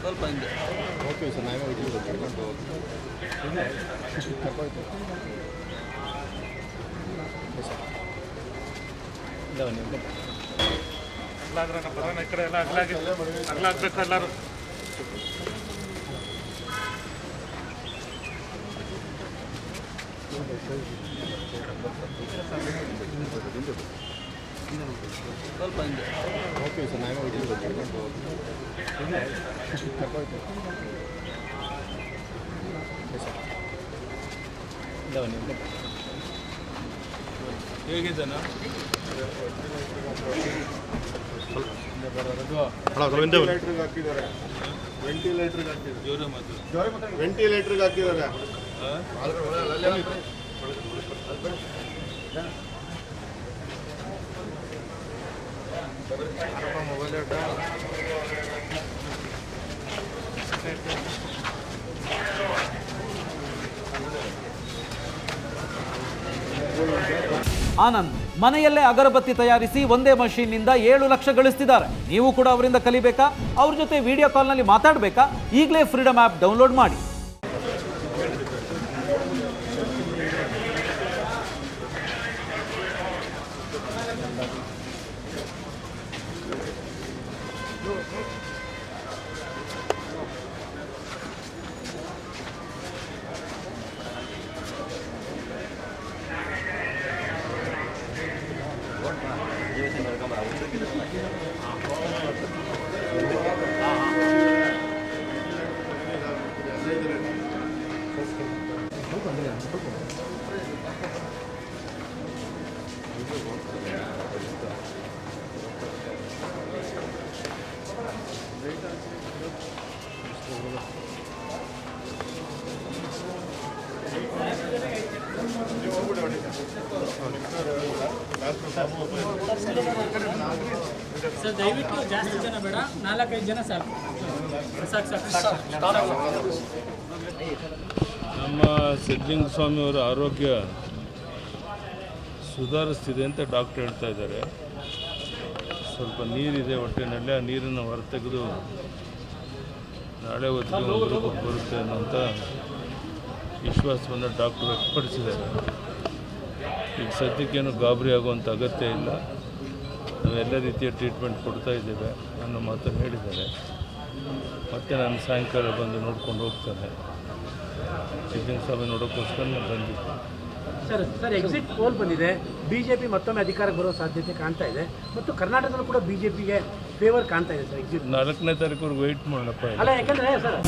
ಸ್ವಲ್ಪ ಹಿಂದೆ. Okay sir ನಾವೇ ಹೋಗ್ತೀವಿ ಕರ್ಕೊಂಡು ಕರ್ಕೊಯ್ತು ಅಗ್ಲಾದ್ರನ ಬರೋಣ ಈ ಕಡೆ ಎಲ್ಲ ಅಗ್ಲಾಗಿ ಅಗ್ಲಾಗ್ಬೇಕು ಎಲ್ಲರೂ ಸ್ವಲ್ಪ ಹಿಂದೆ ಓಕೆ ಸರ್ ನಾವೇ ಹೇಗಿದ್ದಾನ ವೆಂಟಿಲೇಟರ್ಗೆ ಹಾಕಿದ್ದಾರೆ. ವೆಂಟಿಲೇಟ್ರಿಗೆ ಹಾಕಿದ್ದಾರೆ ಜೋರ ಮಾತು ವೆಂಟಿಲೇಟ್ರಿಗೆ ಹಾಕಿದ್ದಾರೆ ಆನಂದ್ ಮನೆಯಲ್ಲೇ ಅಗರಬತ್ತಿ ತಯಾರಿಸಿ ಒಂದೇ ಮಷೀನ್ನಿಂದ ಏಳು ಲಕ್ಷ ಗಳಿಸ್ತಿದ್ದಾರೆ. ನೀವು ಕೂಡ ಅವರಿಂದ ಕಲಿಬೇಕಾ? ಅವ್ರ ಜೊತೆ ವಿಡಿಯೋ ಕಾಲ್ನಲ್ಲಿ ಮಾತಾಡಬೇಕಾ? ಈಗಲೇ ಫ್ರೀಡಮ್ ಆ್ಯಪ್ ಡೌನ್ಲೋಡ್ ಮಾಡಿ. ജീവിതത്തിൽ നടക്കാൻ ഉണ്ടെങ്കിലും ಸರ್, ದಯವಿಟ್ಟು ಜಾಸ್ತಿ ಜನ ಬೇಡ. ನಾಲ್ಕೈದು ಜನ ಸಾಕು. ನಮ್ಮ ಸಿದ್ಧಲಿಂಗ ಸ್ವಾಮಿಯವರ ಆರೋಗ್ಯ ಸುಧಾರಿಸ್ತಿದೆ ಅಂತ ಡಾಕ್ಟರ್ ಹೇಳ್ತಾ ಇದ್ದಾರೆ. ಸ್ವಲ್ಪ ನೀರಿದೆ ಹೊಟ್ಟೆನಲ್ಲಿ ಆ ನೀರನ್ನು ಹೊರತೆಗೆದು ನಾಳೆ ಹೊತ್ತಿಗೆ ಬರುತ್ತೆ ಅನ್ನೋಂಥ ವಿಶ್ವಾಸವನ್ನು ಡಾಕ್ಟರ್ ವ್ಯಕ್ತಪಡಿಸಿದ್ದಾರೆ. ಈಗ ಸದ್ಯಕ್ಕೇನು ಗಾಬರಿ ಆಗುವಂಥ ಅಗತ್ಯ ಇಲ್ಲ. ನಾವು ಎಲ್ಲ ರೀತಿಯ ಟ್ರೀಟ್ಮೆಂಟ್ ಕೊಡ್ತಾ ಇದ್ದೇವೆ ಅನ್ನೋ ಮಾತನ್ನು ಹೇಳಿದ್ದಾರೆ. ಮತ್ತೆ ನಾನು ಸಾಯಂಕಾಲ ಬಂದು ನೋಡ್ಕೊಂಡು ಹೋಗ್ತಾನೆ. ಸಿದ್ದಿನ ಸಭೆ ನೋಡೋಕ್ಕೋಸ್ಕರ ನಾನು ಬಂದಿದ್ದೆ. ಸರ್ ಸರ್ ಎಕ್ಸಿಟ್ ಪೋಲ್ ಬಂದಿದೆ. ಬಿಜೆಪಿ ಮತ್ತೊಮ್ಮೆ ಅಧಿಕಾರಕ್ಕೆ ಬರೋ ಸಾಧ್ಯತೆ ಕಾಣ್ತಾ ಇದೆ. ಮತ್ತು ಕರ್ನಾಟಕದಲ್ಲೂ ಕೂಡ ಬಿಜೆಪಿಗೆ ಫೇವರ್ ಕಾಣ್ತಾ ಇದೆ ಸರ್ ಎಕ್ಸಿಟ್ ನಾಲ್ಕನೇ ತಾರೀಕು ವೆಯ್ಟ್ ಮಾಡೋಣಪ್ಪ. ಅಲ್ಲ ಯಾಕಂದ್ರೆ ಸರ್